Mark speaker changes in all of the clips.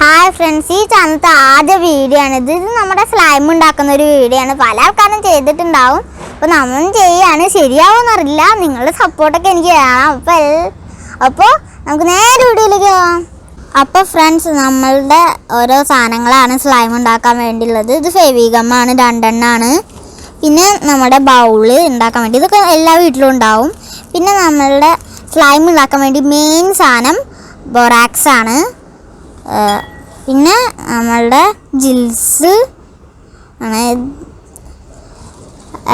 Speaker 1: Hi friends ഈ ചന്ത ആദ്യ വീഡിയോ ആണ്. ഇത് നമ്മുടെ സ്ലൈം ഉണ്ടാക്കുന്ന ഒരു വീഡിയോ ആണ്. പല ആൾക്കാരും ചെയ്തിട്ടുണ്ടാവും. അപ്പോൾ നമ്മളും ചെയ്യാണ്. ശരിയാവുമെന്നറിയില്ല നിങ്ങളുടെ സപ്പോർട്ടൊക്കെ എനിക്ക് വേണം. അപ്പോൾ അപ്പോൾ നമുക്ക് നേരെ വീഡിയോയിലേക്ക് പോകാം അപ്പോൾ ഫ്രണ്ട്സ് നമ്മളുടെ ഓരോ സാധനങ്ങളാണ് സ്ലൈം ഉണ്ടാക്കാൻ വേണ്ടിയുള്ളത്. ഇത് ഫെവിഗമാണ് രണ്ടെണ്ണമാണ് പിന്നെ നമ്മുടെ ബൗൾ ഉണ്ടാക്കാൻ വേണ്ടി. ഇതൊക്കെ എല്ലാ വീട്ടിലും ഉണ്ടാവും. പിന്നെ നമ്മളുടെ സ്ലൈം ഉണ്ടാക്കാൻ വേണ്ടി മെയിൻ സാധനം ബൊറാക്സ് ആണ്. പിന്നെ നമ്മളുടെ ജിൽസ് ആണ്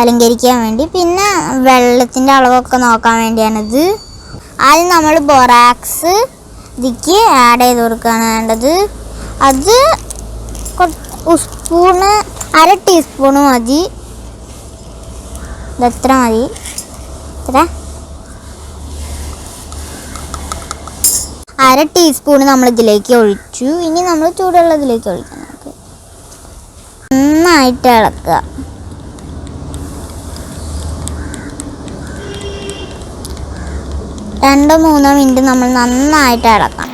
Speaker 1: അലങ്കരിക്കാൻ വേണ്ടി. പിന്നെ വെള്ളത്തിന്റെ അളവൊക്കെ നോക്കാൻ വേണ്ടിയാണിത്. ആദ്യം നമ്മൾ ബൊറാക്സ് ഇതിക്ക് ആഡ് ചെയ്ത് കൊടുക്കുകയാണ് വേണ്ടത്. അത് സ്പൂണ് അര ടീസ്പൂണ് മതി. ഇതെത്ര മതി? എത്ര? അര ടീസ്പൂൺ നമ്മൾ ഇതിലേക്ക് ഒഴിച്ചു. ഇനി നമ്മൾ ചൂടുള്ളതിലേക്ക് ഒഴിക്കാം നമുക്ക്. നന്നായിട്ട് ഇളക്കുക. രണ്ടോ മൂന്നോ മിനിറ്റ് നമ്മൾ നന്നായിട്ട് ഇളക്കാം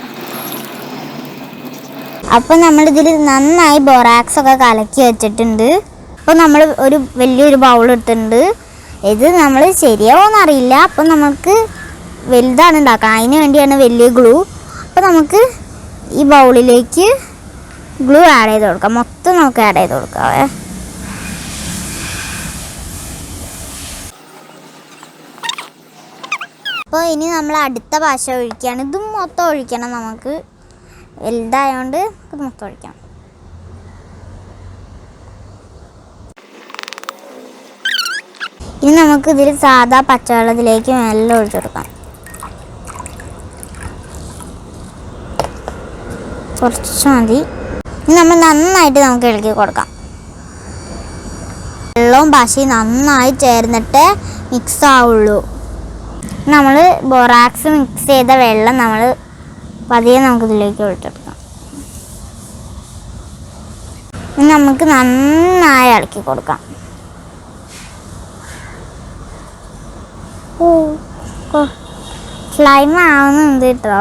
Speaker 1: അപ്പോൾ നമ്മളിതിൽ നന്നായി ബൊറാക്സ് ഒക്കെ കലക്കി വെച്ചിട്ടുണ്ട്. അപ്പോൾ നമ്മൾ ഒരു വലിയൊരു ബൗൾ എടുത്തിട്ടുണ്ട്. ഇത് നമ്മൾ ശരിയാവോ എന്നറിയില്ല അപ്പോൾ നമുക്ക് വലുതാണ് ഉണ്ടാക്കണം അതിന് വേണ്ടിയാണ് വലിയ ഗ്ലൂ അപ്പോൾ നമുക്ക് ഈ ബൗളിലേക്ക് ഗ്ലൂ ആഡ് ചെയ്ത് കൊടുക്കാം. മൊത്തം നമുക്ക് ആഡ് ചെയ്ത് കൊടുക്കാം അപ്പോൾ ഇനി നമ്മൾ അടുത്ത ഭാഷ ഒഴിക്കുകയാണ്. ഇതും മൊത്തം ഒഴിക്കണം നമുക്ക്. വലുതായതുകൊണ്ട് ഇത് മൊത്തം ഒഴിക്കാം. ഇനി നമുക്ക് ഇതിൽ സാധാ പച്ചവെള്ളത്തിലേക്ക് മെല്ലെ ഒഴിച്ചു കൊടുക്കാം. കുറച്ച് മതി ഇനി നമ്മൾ നന്നായിട്ട് നമുക്ക് ഇളക്കി കൊടുക്കാം. വെള്ളവും പശയും നന്നായി ചേർന്നിട്ട് മിക്സ് ആവുള്ളൂ. നമ്മൾ ബൊറാക്സ് മിക്സ് ചെയ്ത വെള്ളം നമ്മൾ പതിയെ നമുക്ക് ഇതിലേക്ക് ഒഴിച്ചെടുക്കാം. ഇനി നമുക്ക് നന്നായി ഇളക്കി കൊടുക്കാം. സ്ലൈം ആവുന്നുണ്ട് കേട്ടോ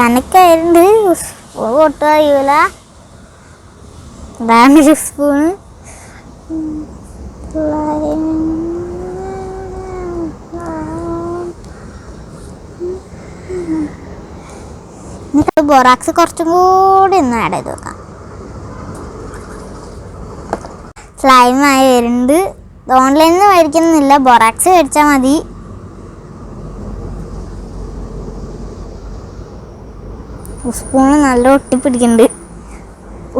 Speaker 1: കണക്കായിട്ടുണ്ട് പൊട്ടു കഴിയൂല. ഇതാണ് ഒരു സ്പൂണ് ബൊറാക്സ് കുറച്ചും കൂടി ഒന്ന് ആഡ് ചെയ്ത് നോക്കാം സ്ലൈമായി വരുന്നുണ്ട്. ഓൺലൈനിൽ നിന്ന് മേടിക്കുന്നില്ല. ബൊറാക്സ് മേടിച്ചാൽ മതി. സ്പൂണ് നല്ല ഒട്ടിപ്പിടിക്കുന്നുണ്ട്.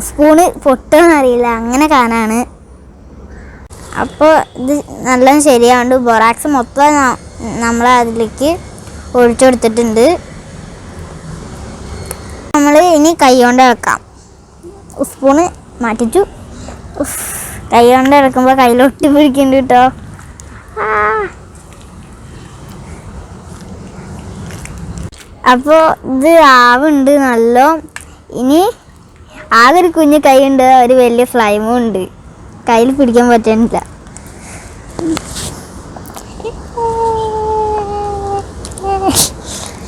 Speaker 1: സ്പൂണ് പൊട്ടുമെന്ന് അറിയില്ല അങ്ങനെ കാണാണ്. അപ്പോൾ ഇത് നല്ല ശരിയാവുണ്ട്. ബൊറാക്സ് മൊത്തം നമ്മൾ അതിലേക്ക് ഒഴിച്ചു കൊടുത്തിട്ടുണ്ട്. നമ്മൾ ഇനി കൈ കൊണ്ട് ഇളക്കാം. സ്പൂണ് മാറ്റിച്ചു. കൈ കൊണ്ട് ഇളക്കുമ്പോൾ കയ്യിൽ ഒട്ടിപ്പിടിക്കുന്നുണ്ട് കേട്ടോ അപ്പോൾ ഇത് ആവുണ്ട് നല്ല. ഇനി ആകെ ഒരു കുഞ്ഞു കൈ ഉണ്ട് ഒരു വലിയ ഫ്ലൈമും ഉണ്ട്. കയ്യിൽ പിടിക്കാൻ പറ്റുന്നില്ല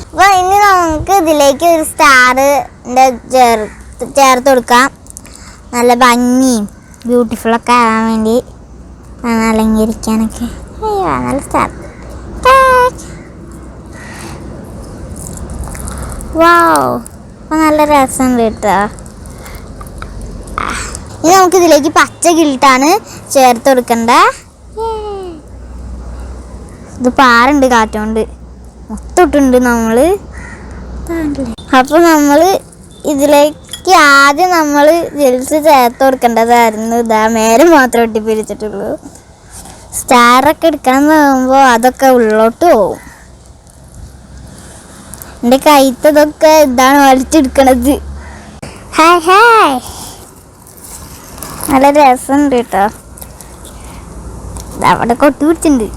Speaker 1: അപ്പോൾ ഇനി നമുക്ക് ഇതിലേക്ക് ഒരു സ്റ്റാറിന്റെ ചേർ ചേർത്ത് കൊടുക്കാം. നല്ല ഭംഗിയും ബ്യൂട്ടിഫുള്ളൊക്കെ ആവാൻ വേണ്ടി. അലങ്കരിക്കാനൊക്കെ. അയ്യോ നല്ല സ്റ്റാർ നല്ല രസം കേട്ടോ ഇനി നമുക്ക് ഇതിലേക്ക് പച്ച ഗിൽട്ടാണ് ചേർത്ത് കൊടുക്കണ്ട? ഇത് പാറുണ്ട് കാറ്റോണ്ട്. മൊത്തമിട്ടുണ്ട് നമ്മൾ. അപ്പോൾ നമ്മൾ ഇതിലേക്ക് ആദ്യം നമ്മൾ ജെൽസ് ചേർത്ത് കൊടുക്കേണ്ടതായിരുന്നു. ഇതാ മേലെ മാത്രം ഒട്ടിപ്പിരിച്ചിട്ടുള്ളൂ. സ്റ്റാറൊക്കെ എടുക്കണം പറയുമ്പോൾ അതൊക്കെ ഉള്ളോട്ട് പോവും. എന്റെ കൈത്തതൊക്കെ ഇതാണ് വലിച്ചെടുക്കണത്. Hi hi. നല്ല രസമുണ്ട് കേട്ടോ. അവിടെ കൊട്ടി പിടിച്ചിട്ടുണ്ട്.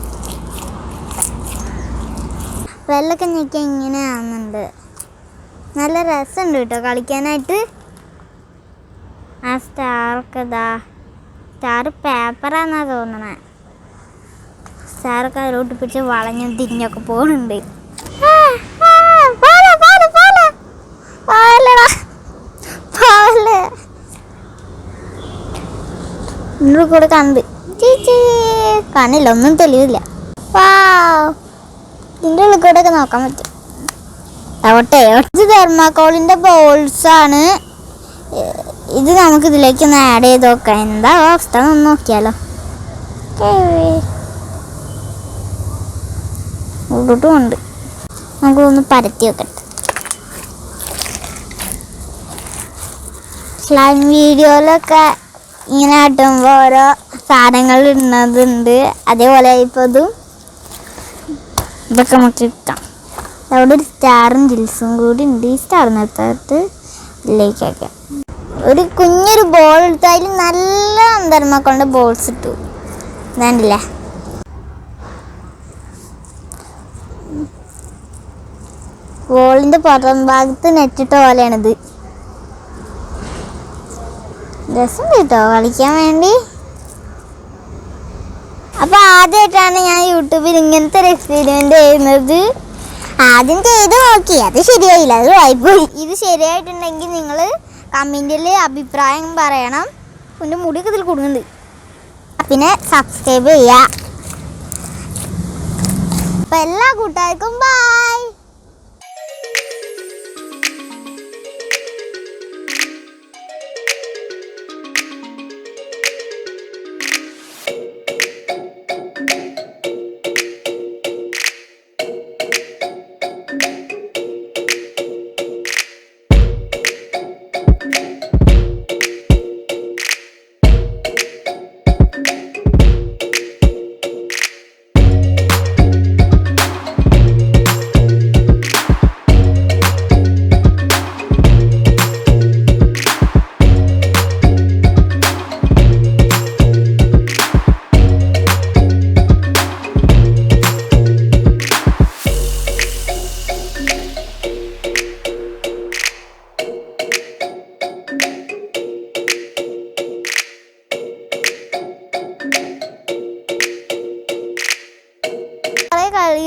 Speaker 1: വെള്ളമൊക്കെ ഞെക്കി ഇങ്ങനെ ആവുന്നുണ്ട്. നല്ല രസമുണ്ട് കേട്ടോ കളിക്കാനായിട്ട്. ആ സ്റ്റാറൊക്കെ ഇതാ സ്റ്റാർ പേപ്പറാന്നാ തോന്നണേ. സ്റ്റാറൊക്കെ അതിലോട്ട് പിടിച്ച് വളഞ്ഞും തിരിഞ്ഞൊക്കെ പോകുന്നുണ്ട് ഇതിന്റെ കൂടെ കണ്ട്. ചേച്ചി കാണില്ല ഒന്നും തെളിവില്ല. വാ ഇതിന്റെ ഉള്ളിൽ കൂടെ ഒക്കെ നോക്കാൻ പറ്റും. ആവട്ടെ ഇത് തെർമാക്കോളിന്റെ ബോൾസാണ് ഇത് നമുക്ക് ഇതിലേക്ക് ഒന്ന് ആഡ് ചെയ്ത് നോക്കാം. എന്താ അവസ്ഥ ഒന്ന് നോക്കിയാലോ. ഉള്ളോട്ടും ഉണ്ട്. നമുക്കൊന്ന് പരത്തി വെക്കട്ടെ. സ്ലൈം വീഡിയോയിലൊക്കെ ഇങ്ങനെ ആട്ടുമ്പോൾ ഓരോ സാധനങ്ങൾ ഇടുന്നതുണ്ട്. അതേപോലെ ഇപ്പോൾ ഇതും ഇതൊക്കെ നമുക്ക് ഇട്ടാം. അവിടെ ഒരു സ്റ്റാറും ജിൽസും കൂടി ഉണ്ട്. ഈ സ്റ്റാർ നിർത്തിട്ട് ഇതിലേക്കൊക്കെ ഒരു കുഞ്ഞൊരു ബോൾ എടുത്ത് അതിൽ നല്ല അന്തർമക്കളുടെ ബോൾസ് ഇട്ടു. വേണ്ടില്ലേ ബോളിന്റെ പുറം ഭാഗത്ത് നെറ്റിട്ട പോലെയാണിത്. രസം കേട്ടോ കളിക്കാൻ വേണ്ടി. അപ്പൊ ആദ്യമായിട്ടാണ് ഞാൻ യൂട്യൂബിൽ ഇങ്ങനത്തെ ഒരു എക്സ്പീരിമെന്റ് ചെയ്യുന്നത്. ആദ്യം ചെയ്ത് നോക്കി. അത് ശരിയായില്ല. അത് വായിപ്പോയി. ഇത് ശരിയായിട്ടുണ്ടെങ്കിൽ നിങ്ങൾ കമന്റിൽ അഭിപ്രായം പറയണം. എന്റെ മുടി ഇതിൽ കൊടുക്കുന്നുണ്ട് പിന്നെ സബ്സ്ക്രൈബ് ചെയ്യുക അപ്പം എല്ലാ കൂട്ടുകാർക്കും ബൈ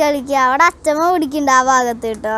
Speaker 1: കളിക്കുക. അവിടെ അച്ഛമ്മ പിടിക്കണ്ട ആ ഭാഗത്ത് കേട്ടോ.